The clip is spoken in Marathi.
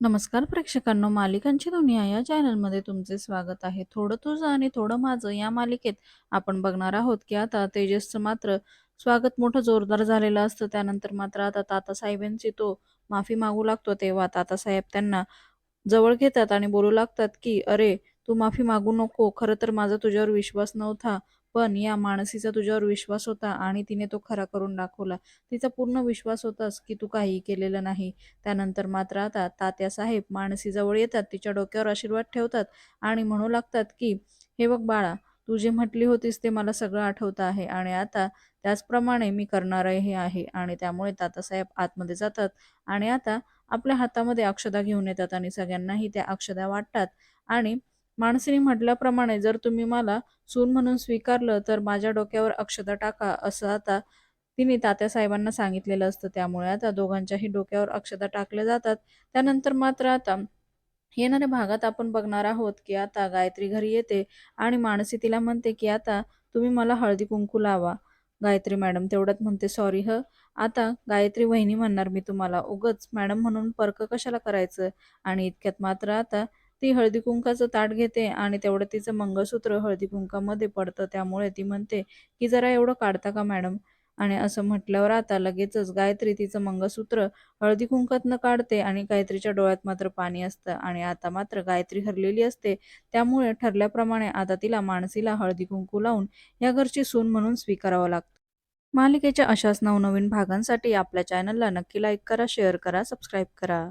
नमस्कार प्रेक्षकांनो मालिकांची दुनिया या चॅनलमध्ये तुमचे स्वागत आहे. थोडं तुझं आणि थोडं माझं या मालिकेत आपण बघणार आहोत की आता तेजसचं मात्र स्वागत मोठं जोरदार झालेलं असतं. त्यानंतर मात्र आता तातासाहेबांची तो माफी मागू लागतो तेव्हा. तातासाहेब त्यांना जवळ घेतात आणि बोलू लागतात की अरे तू माफी मागू नको. खरं तर माझा तुझ्यावर विश्वास नव्हता. पण या माणसीचा तुझ्यावर विश्वास होता आणि तिने तो खरा करून दाखवला. तिचा पूर्ण विश्वास होताच की तू काहीही केलेलं नाही. त्यानंतर मात्र आता तात्या साहेब माणसीजवळ येतात तिच्या डोक्यावर आशीर्वाद ठेवतात आणि म्हणू लागतात की हे बघ बाळा तू जे म्हटली होतीस ते मला सगळं आठवतं आहे आणि आता त्याचप्रमाणे मी करणारही आहे आणि त्यामुळे तातासाहेब आतमध्ये जातात आणि आता आपल्या हातामध्ये अक्षदा घेऊन येतात आणि सगळ्यांनाही त्या अक्षदा वाटतात आणि माणसीने म्हटल्याप्रमाणे जर तुम्ही मला सून म्हणून स्वीकारलं तर माझ्या डोक्यावर अक्षता टाका असं आता तिने तात्या साहेबांना सांगितलेलं असतं. त्यामुळे आता दोघांच्याही डोक्यावर अक्षता टाकल्या जातात. त्यानंतर मात्र आता येणाऱ्या भागात आपण बघणार आहोत की आता गायत्री घरी येते आणि मानसी तिला म्हणते की आता तुम्ही मला हळदी कुंकू लावा. गायत्री मॅडम तेवढ्यात म्हणते सॉरी ह. आता गायत्री वहिनी म्हणणार मी तुम्हाला. उगच मॅडम म्हणून पर्क कशाला करायचं? आणि इतक्यात मात्र आता ती हळदी कुंकाचं ताट घेते आणि तेवढं तिचं मंगळसूत्र हळदी कुंकामध्ये पडतं. त्यामुळे ती म्हणते की जरा एवढं काढता का मॅडम? आणि असं म्हटल्यावर आता लगेचच गायत्री तिचं मंगळसूत्र हळदी कुंकातनं काढते आणि गायत्रीच्या डोळ्यात मात्र पाणी असतं आणि आता मात्र गायत्री हरलेली असते. त्यामुळे ठरल्याप्रमाणे आता तिला मानसीला हळदी कुंकू लावून या घरची सून म्हणून स्वीकारावं लागतं. मालिकेच्या अशाच नवनवीन भागांसाठी आपल्या चॅनलला नक्की लाईक करा शेअर करा सबस्क्राईब करा.